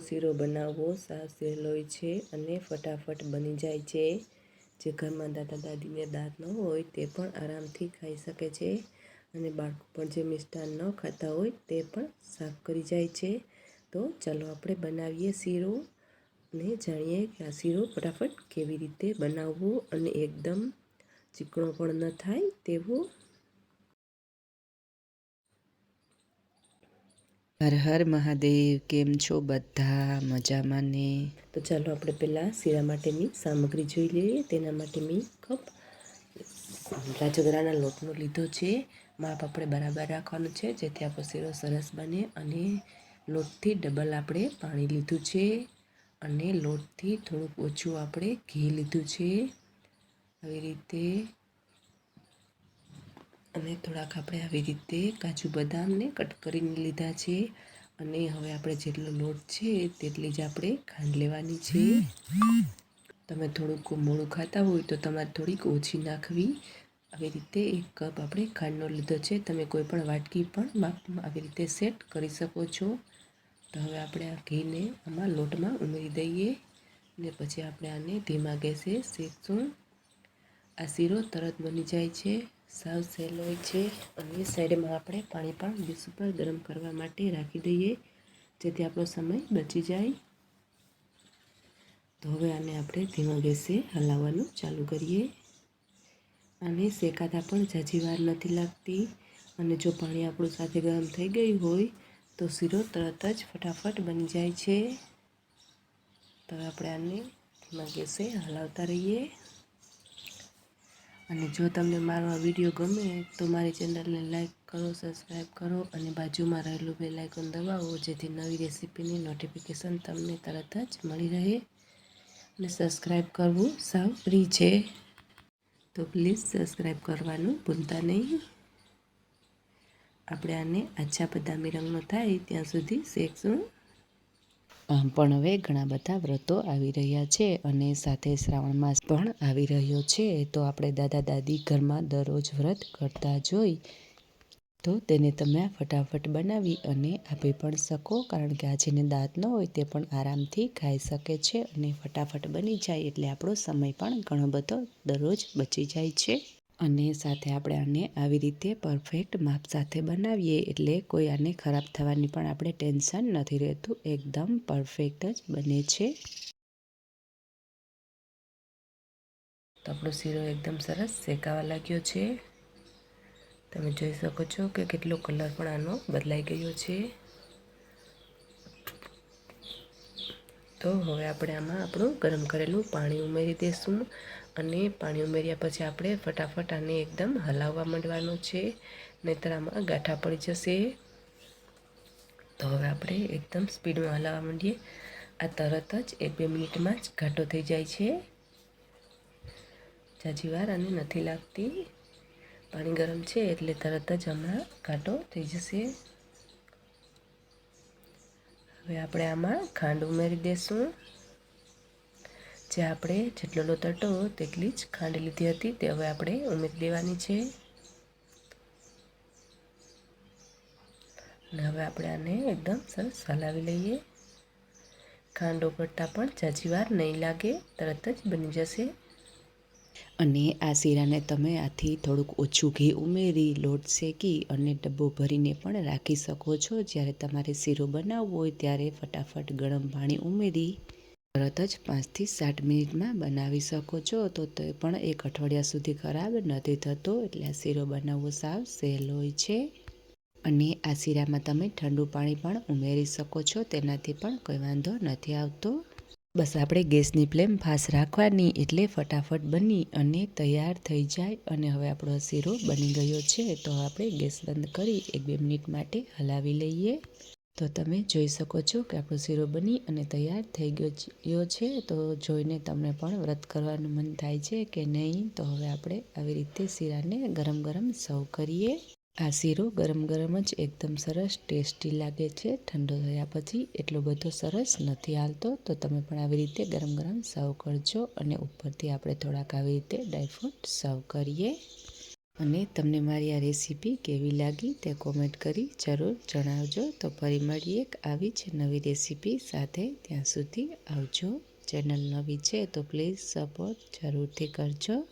શીરો બનાવવો સાવ સહેલો છે અને ફટાફટ બની જાય છે. જે ઘરમાં દાદા દાદીને દાંત ન હોય તે પણ આરામથી ખાઈ શકે છે અને બાળકો પણ જે મિષ્ટાન ન ખાતા હોય તે પણ સાફ કરી જાય છે. તો ચાલો આપણે બનાવીએ શીરો અને જાણીએ કે આ શીરો ફટાફટ કેવી રીતે બનાવવો અને એકદમ ચીકણો પણ ન થાય તેવો હર હર મહાદેવ, કેમ છો બધા? મજામાં ને? તો ચાલો આપણે પહેલાં શીરા માટેની સામગ્રી જોઈ લઈએ. તેના માટે મેં કપ રાજગરાના લોટનો લીધો છે. માપ આપણે બરાબર રાખવાનું છે, જેથી આપણો શીરો સરસ બને અને લોટથી ડબલ આપણે પાણી લીધું છે અને લોટથી થોડુંક ઓછું આપણે ઘી લીધું છે. આવી રીતે અને થોડાક આપણે આવી રીતે કાજુ બદામને કટ કરીને લીધા છે. અને હવે આપણે જેટલો લોટ છે તેટલી જ આપણે ખાંડ લેવાની છે. તમે થોડુંક મોડું ખાતા હોય તો તમારે થોડીક ઓછી નાખવી. આવી રીતે એક કપ આપણે ખાંડનો લીધો છે. તમે કોઈ પણ વાટકી પણ આવી રીતે સેટ કરી શકો છો. તો હવે આપણે આ ઘીને આમાં લોટમાં ઉમેરી દઈએ. ને પછી આપણે આને ધીમા ગેસે શેકશું. આ શીરો તરત બની જાય છે. સાવ સહેલો હોય છે. અને સાઈડમાં આપણે પાણી પણ ગેસ ઉપર ગરમ કરવા માટે રાખી દઈએ, જેથી આપણો સમય બચી જાય. તો હવે આને આપણે ધીમા ગેસે હલાવવાનું ચાલુ કરીએ. અને શેકાતા પણ ઝાઝી વાર નથી લાગતી. અને જો પાણી આપણું સાથે ગરમ થઈ ગયું હોય, તો શીરો તરત જ ફટાફટ બની જાય છે. તો આપણે આને ધીમા ગેસે હલાવતા રહીએ. અને જો તમને મારો આ વીડિયો ગમે, તો મારી ચેનલને લાઇક કરો સબસ્ક્રાઈબ કરો અને બાજુમાં રહેલું બે લાઇકોન દબાવો, જેથી નવી રેસીપીની નોટિફિકેશન તમને તરત જ મળી રહે અને સબસ્ક્રાઈબ કરવું સાવ ફ્રી છે. તો પ્લીઝ સબસ્ક્રાઈબ કરવાનું ભૂલતા નહીં. આપણે આને આછા બદામી રંગનો થાય, ત્યાં સુધી શેકશું પણ હવે ઘણા બધા વ્રતો આવી રહ્યા છે અને સાથે શ્રાવણ માસ પણ આવી રહ્યો છે. તો આપણે દાદા દાદી ઘરમાં દરરોજ વ્રત કરતા જોઈ તો તેને તમે ફટાફટ બનાવી અને આપી પણ શકો કારણ કે આ જેને દાંત ન હોય તે પણ આરામથી ખાઈ શકે છે અને ફટાફટ બની જાય એટલે આપણો સમય પણ ઘણો બધો દરરોજ બચી જાય છે. અને સાથે આપણે આને આવી રીતે પરફેક્ટ માપ સાથે બનાવીએ. એટલે કોઈ આને ખરાબ થવાની પણ આપણે ટેન્શન નથી રહેતું. એકદમ પરફેક્ટ જ બને છે. તો આપણો શીરો એકદમ સરસ શેકાવા લાગ્યો છે. તમે જોઈ શકો છો કે કેટલો કલર પણ આનો બદલાઈ ગયો છે. તો હવે આપણે આમાં આપણું ગરમ કરેલું પાણી ઉમેરી દઈશું અને પાણી ઉમેર્યા પછી આપણે ફટાફટ આને એકદમ હલાવવા માંડવાનું છે. નહીતર આમાં ગાંઠા પડી જશે. તો હવે આપણે એકદમ સ્પીડમાં હલાવવા માંડીએ. આ તરત જ એક બે મિનિટમાં જ ઘાટો થઈ જાય છે. જાજી વાર આને નથી લાગતી. પાણી ગરમ છે એટલે તરત જ હમણાં ઘાટો થઈ જશે. હવે આપણે આમાં ખાંડ ઉમેરી દઈશું જે આપણે જેટલો લોટ તેટલી જ ખાંડ લીધી હતી તે હવે આપણે ઉમેરી દેવાની છે. અને હવે આપણે આને એકદમ સરસ હલાવી લઈએ. ખાંડ ઓગળતા પણ જાજી વાર નહીં લાગે, તરત જ બની જશે. અને આ શીરાને તમે આથી થોડુંક ઓછું ઘી ઉમેરી, લોટ શેકી અને ડબ્બો ભરીને પણ રાખી શકો છો. જ્યારે તમારે શીરો બનાવવો હોય ત્યારે ફટાફટ ગરમ પાણી ઉમેરી. તરત જ પાંચથી સાત મિનિટમાં બનાવી શકો છો. તો તે પણ એક અઠવાડિયા સુધી ખરાબ નથી થતો, એટલે આ શીરો બનાવવો સાવ સહેલો હોય છે. અને આ શીરામાં તમે ઠંડુ પાણી પણ ઉમેરી શકો છો, તેનાથી પણ કોઈ વાંધો નથી આવતો. બસ આપણે ગેસની ફ્લેમ ફાસ્ટ રાખવાની, એટલે ફટાફટ બની અને તૈયાર થઈ જાય. અને હવે આપણો શીરો બની ગયો છે, તો આપણે ગેસ બંધ કરી એક બે મિનિટ માટે હલાવી લઈએ. તો તમે જોઈ શકો છો કે આપણો શીરો બની અને તૈયાર થઈ ગયો છે તો જોઈને તમને પણ વ્રત કરવાનું મન થાય છે કે નહીં? તો હવે આપણે આવી રીતે શીરાને ગરમ ગરમ સર્વ કરીએ. આ શીરો ગરમ ગરમ જ એકદમ સરસ ટેસ્ટી લાગે છે. ઠંડો થયા પછી એટલો બધો સરસ નથી હાલતો. તો તમે પણ આવી રીતે ગરમ ગરમ સર્વ કરજો અને ઉપરથી આપણે થોડાક આવી રીતે ડ્રાયફ્રૂટ સર્વ કરીએ. અને તમને મારી આ રેસીપી કેવી લાગી તે કોમેન્ટ કરી જરૂર જણાવજો. તો ફરી મળીએ આવી જ નવી રેસીપી સાથે. ત્યાં સુધી આવજો. ચેનલ નવી છે તો પ્લીઝ સપોર્ટ જરૂરથી કરજો.